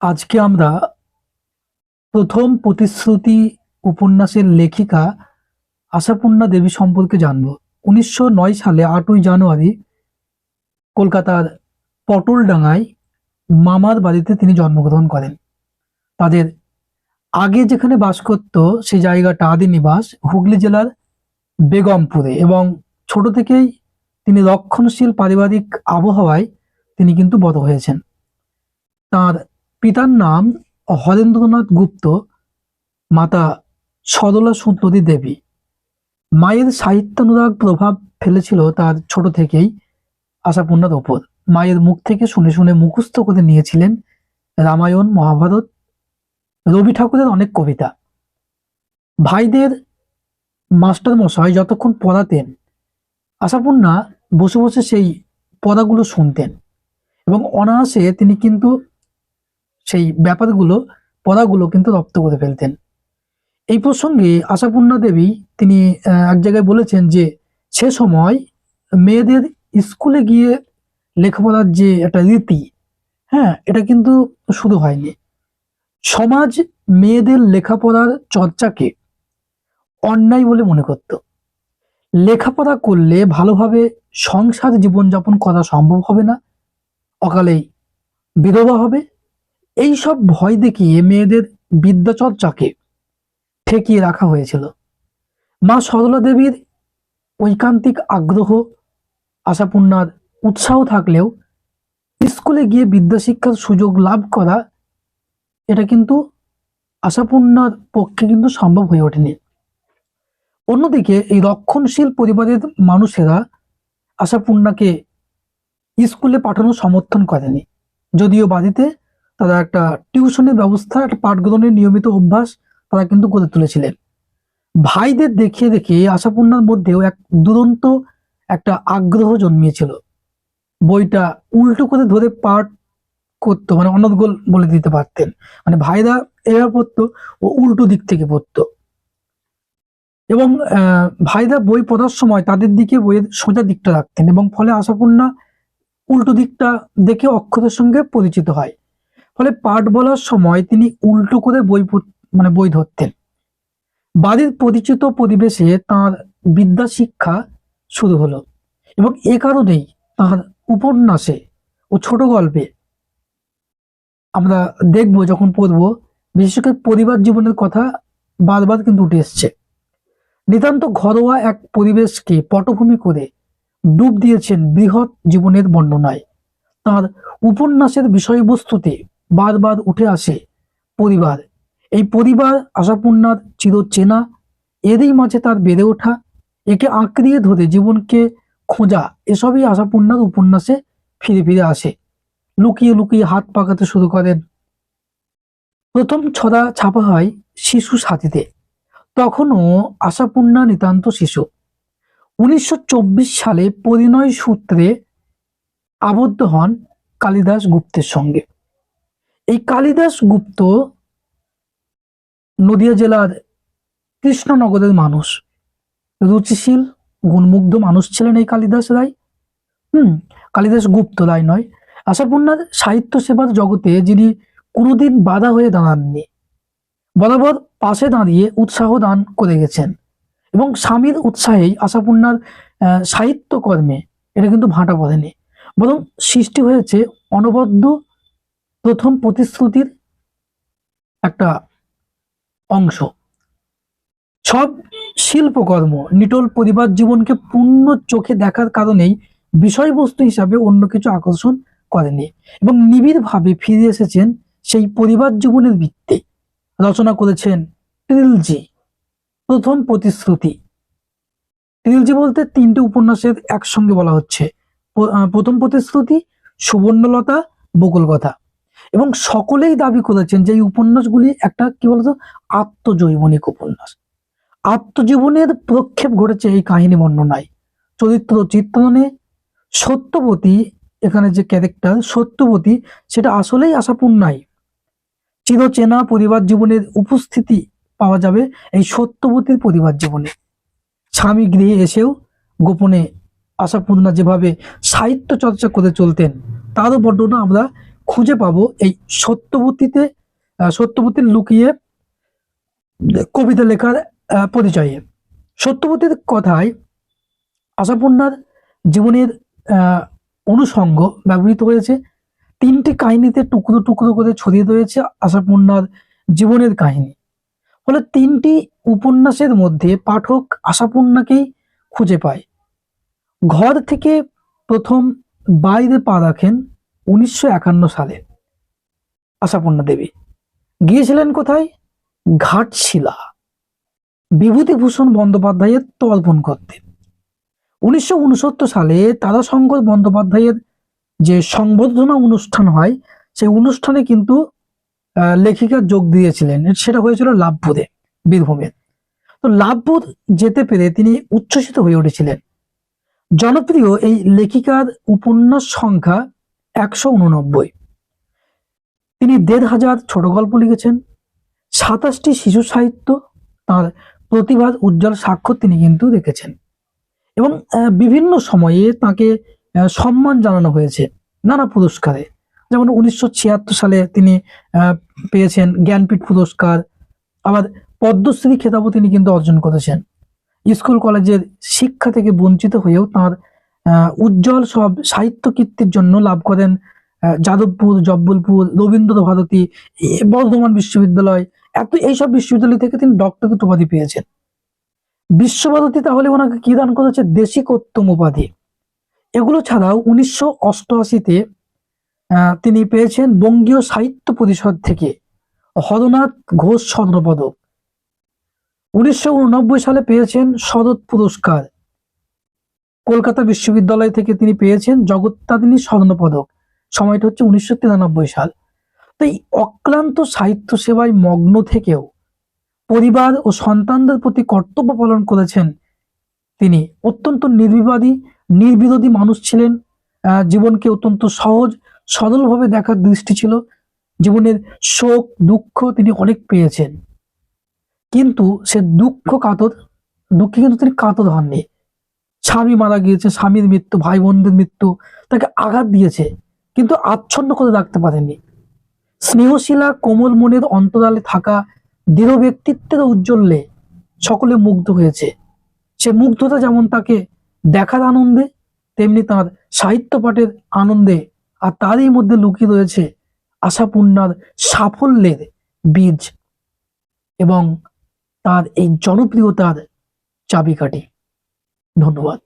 আজকে আমরা প্রথম প্রতিশ্রুতি উপন্যাসের লেখিকা আশাপূর্ণা দেবী সম্পর্কে জানব। উনিশশো নয় সালে আটই জানুয়ারি কলকাতার পটলডাঙ্গায় মামার বাড়িতে তিনি জন্মগ্রহণ করেন। তাদের আগে যেখানে বাস করত, সে জায়গাটা আদি নিবাস হুগলি জেলার বেগমপুরে এবং ছোট থেকেই তিনি রক্ষণশীল পারিবারিক আবহাওয়ায় তিনি কিন্তু বড় হয়েছেন। তার পিতার নাম হরেন্দ্রনাথ গুপ্ত, মাতা সরলা সুন্দরী দেবী। মায়ের সাহিত্যানুরাগ প্রভাব ফেলেছিল তার ছোট থেকেই আশাপূর্ণার ওপর। মায়ের মুখ থেকে শুনে শুনে মুখস্থ করে নিয়েছিলেন রামায়ণ, মহাভারত, রবি ঠাকুরের অনেক কবিতা। ভাইদের মাস্টার মশাই যতক্ষণ পড়াতেন, আশাপূর্ণা বসে বসে সেই পড়াগুলো শুনতেন এবং অনায়াসে তিনি কিন্তু সেই ব্যাপারগুলো পড়াগুলো কিন্তু রপ্ত করে ফেলতেন। এই প্রসঙ্গে আশাপূর্ণা দেবী তিনি এক জায়গায় বলেছেন যে, সে সময় মেয়েদের স্কুলে গিয়ে লেখাপড়ার যে একটা রীতি হ্যাঁ এটা কিন্তু শুরু হয়নি। সমাজ মেয়েদের লেখাপড়ার চর্চাকে অন্যায় বলে মনে করত। লেখাপড়া করলে ভালোভাবে সংসার জীবনযাপন করা সম্ভব হবে না। অকালেই বিধবা হবে এই সব ভয় দেখিয়ে মেয়েদের বিদ্যাচর্চাকে ঠেকিয়ে রাখা হয়েছিল। মা সরলা দেবীর ঐকান্তিক আগ্রহ, আশাপূর্ণার উৎসাহ থাকলেও স্কুলে গিয়ে বিদ্যাশিক্ষার সুযোগ লাভ করা, এটা কিন্তু আশাপূর্ণার পক্ষে কিন্তু সম্ভব হয়ে ওঠেনি। অন্যদিকে এই রক্ষণশীল পরিবারের মানুষেরা আশাপূর্ণাকে স্কুলে পাঠানো সমর্থন করেনি, যদিও বাড়িতে তারা একটা টিউশনের ব্যবস্থা, একটা পাঠগ্রহণের নিয়মিত অভ্যাস তারা কিন্তু গড়ে তুলেছিলেন। ভাইদের দেখিয়ে দেখে আশাপূর্ণার মধ্যেও এক দুরন্ত একটা আগ্রহ জন্মিয়েছিল। বইটা উল্টো করে ধরে পাঠ করতো মানে অনর্গল বলে দিতে পারতেন। মানে ভাইরা এভাবে পড়তো ও উল্টো দিক থেকে পড়তো। এবং ভাইরা বই পড়ার সময় তাদের দিকে বইয়ের সোজা দিকটা রাখতেন এবং ফলে আশাপূর্ণা উল্টো দিকটা দেখে অক্ষরের সঙ্গে পরিচিত হয়। ফলে পাঠ বলার সময় তিনি উল্টো করে বই মানে বই ধরতেন। বাড়ির পরিচিত পরিবেশে তার বিদ্যা শিক্ষা শুরু হলো এবং এ কারণেই তার উপন্যাসে ও ছোট গল্পে আমরা দেখব যখন পড়ব, বিশেষ করে পরিবার জীবনের কথা বারবার কিন্তু উঠে এসছে। নিতান্ত ঘরোয়া এক পরিবেশকে পটভূমি করে ডুব দিয়েছেন বৃহৎ জীবনের বর্ণনায়। তার উপন্যাসের বিষয়বস্তুতে বারবার উঠে আসে পরিবার। এই পরিবার আশাপূর্ণার চিরচেনা, এরই মাঝে তার বেড়ে ওঠা, একে আঁকড়িয়ে ধরে জীবনকে খোঁজা, এসবই আশাপূর্ণার উপন্যাসে ফিরে ফিরে আসে। লুকিয়ে লুকিয়ে হাত পাকাতে শুরু করেন। প্রথম ছড়া ছাপা হয় শিশু সাথীতে। তখনও আশাপূর্ণা নিতান্ত শিশু। উনিশশো চব্বিশ সালে পরিণয় সূত্রে আবদ্ধ হন কালিদাস গুপ্তের সঙ্গে। কালিদাস গুপ্ত নদিয়া জেলার কৃষ্ণনগরের মানুষ। রুচিশীল, গুণমুগ্ধ মানুষ ছিলেন এই কালিদাস রায়। হুম, কালিদাস গুপ্ত রায় নয়। আশাপূর্ণার সাহিত্য সেবার জগতে যিনি কোনোদিন বাধা হয়ে দাঁড়াননি, বরাবর পাশে দাঁড়িয়ে উৎসাহ দান করে গেছেন এবং স্বামীর উৎসাহেই আশাপূর্ণার সাহিত্যকর্মে এটা কিন্তু ভাঁটা পড়েনি। বরং সৃষ্টি হয়েছে অনবদ্য প্রথম প্রতিশ্রুতির একটা অংশ। সব শিল্পকর্ম নিটল পরিবার জীবনকে পূর্ণ চোখে দেখার কারণেই বিষয়বস্তু হিসাবে অন্য কিছু আকর্ষণ করেনি এবং নিবিড়ভাবে ফিরে এসেছেন সেই পরিবার জীবনের ভিত্তি। রচনা করেছেন ট্রিলজি প্রথম প্রতিশ্রুতি। ট্রিলজি বলতে তিনটে উপন্যাসের একসঙ্গে বলা হচ্ছে। প্রথম প্রতিশ্রুতি, সুবর্ণলতা বকুল কথা এবং সকলেই দাবি করেছেন যে এই উপন্যাসগুলি একটা, কি বলতো, আত্মজৈবনিক উপন্যাস। আত্মজীবনের প্রক্ষেপ ঘটেছে এই কাহিনী বর্ণনায়। চরিত্র চিত্রণে সত্যবতী এখানে যে ক্যারেক্টার সত্যবতী, সেটা আসলেই আশাপূর্ণাই চিরচেনা পরিবার জীবনের উপস্থিতি পাওয়া যাবে এই সত্যবতীর পরিবার জীবনে। স্বামী গৃহে এসেও গোপনে আশাপূর্ণা যেভাবে সাহিত্য চর্চা করে চলতেন, তারও বর্ণনা আমরা খুঁজে পাবো এই সত্যবতীতে আহ, সত্যবতীর লুকিয়ে কবিতা লেখার পরিচয়ে। সত্যবতীর কথায় আশাপূর্ণার জীবনের অনুষঙ্গ ব্যবহৃত হয়েছে। তিনটি কাহিনীতে টুকরো টুকরো করে ছড়িয়ে রয়েছে আশাপূর্ণার জীবনের কাহিনী। ফলে তিনটি উপন্যাসের মধ্যে পাঠক আশাপূর্ণাকেই খুঁজে পায়। ঘর থেকে প্রথম বাইরে পা রাখেন উনিশশো একান্ন সালে। আশাপূর্ণা দেবী। গিয়েছিলেন কোথায়? ঘাটশিলা। বিভূতিভূষণ বন্দ্যোপাধ্যায়ের তর্পণ করতে। উনিশশো উনসত্তর সালে তারাশঙ্কর বন্দ্যোপাধ্যায়ের যে সংবর্ধনা অনুষ্ঠান হয়, সেই অনুষ্ঠানে কিন্তু লেখিকা যোগ দিয়েছিলেন। সেটা হয়েছিল লাভপুরে বীরভূমে। তো লাভপুর যেতে পেরে তিনি উচ্ছ্বসিত হয়ে উঠেছিলেন। জনপ্রিয় এই লেখিকার উপন্যাস সংখ্যা একশো উননব্বই। তিনি দেড় হাজার ছোট গল্প লিখেছেন, সাতাশটি শিশু সাহিত্য, তার প্রতিভার উজ্জ্বল স্বাক্ষর তিনি কিন্তু রেখেছেন এবং বিভিন্ন সময়ে তাকে সম্মান জানানো হয়েছে নানা পুরস্কারে। যেমন উনিশশো ছিয়াত্তর সালে তিনি পেয়েছেন জ্ঞানপীঠ পুরস্কার, আবার পদ্মশ্রী খেতাবও তিনি কিন্তু অর্জন করেছেন। স্কুল কলেজের শিক্ষা থেকে বঞ্চিত হয়েও তার উজ্জ্বল সব সাহিত্য কীর্তির জন্য লাভ করেন যাদবপুর, জব্বলপুর রবীন্দ্র ভারতী বর্ধমান বিশ্ববিদ্যালয়, এত এইসব বিশ্ববিদ্যালয় থেকে তিনি ডক্টরেট উপাধি পেয়েছেন। বিশ্বভারতী তাহলে ওনাকে কি দান করেছে? দেশিকোত্তম উপাধি। এগুলো ছাড়াও উনিশশো অষ্টআশিতে তিনি পেয়েছেন বঙ্গীয় সাহিত্য পরিষদ থেকে হরনাথ ঘোষ স্বর্ণপদক। উনিশশো উননব্বই সালে পেয়েছেন শরৎ পুরস্কার। কলকাতা বিশ্ববিদ্যালয় থেকে তিনি পেয়েছেন জগত্তারিণী স্বর্ণপদক। সময়টা হচ্ছে উনিশশো তিরানব্বই সাল। তো এই অক্লান্ত সাহিত্য সেবায় মগ্ন থেকেও পরিবার ও সন্তানদের প্রতি কর্তব্য পালন করেছেন তিনি। অত্যন্ত নির্বিবাদী, নির্বিরোধী মানুষ ছিলেন। জীবনকে অত্যন্ত সহজ, সরলভাবে দেখার দৃষ্টি ছিল। জীবনের শোক, দুঃখ তিনি অনেক পেয়েছেন। কিন্তু সে দুঃখ কাতর, দুঃখে কিন্তু তিনি কাতর হননি। স্বামী মারা গিয়েছে, স্বামীর মৃত্যু ভাই বোনদের মৃত্যু, তাকে আঘাত দিয়েছে, কিন্তু আচ্ছন্ন করে রাখতে পারেনি। স্নেহশীলা কোমল মনের অন্তরালে থাকা দৃঢ় ব্যক্তিত্বের উজ্জ্বল্যে সকলে মুগ্ধ হয়েছে। সে মুগ্ধতা যেমন তাকে দেখার আনন্দে, তেমনি তার সাহিত্য পাঠের আনন্দে আর তারই মধ্যে লুকিয়ে রয়েছে আশাপূর্ণার সাফল্যের বীজ এবং তার এই জনপ্রিয়তার চাবিকাঠি। ধন্যবাদ।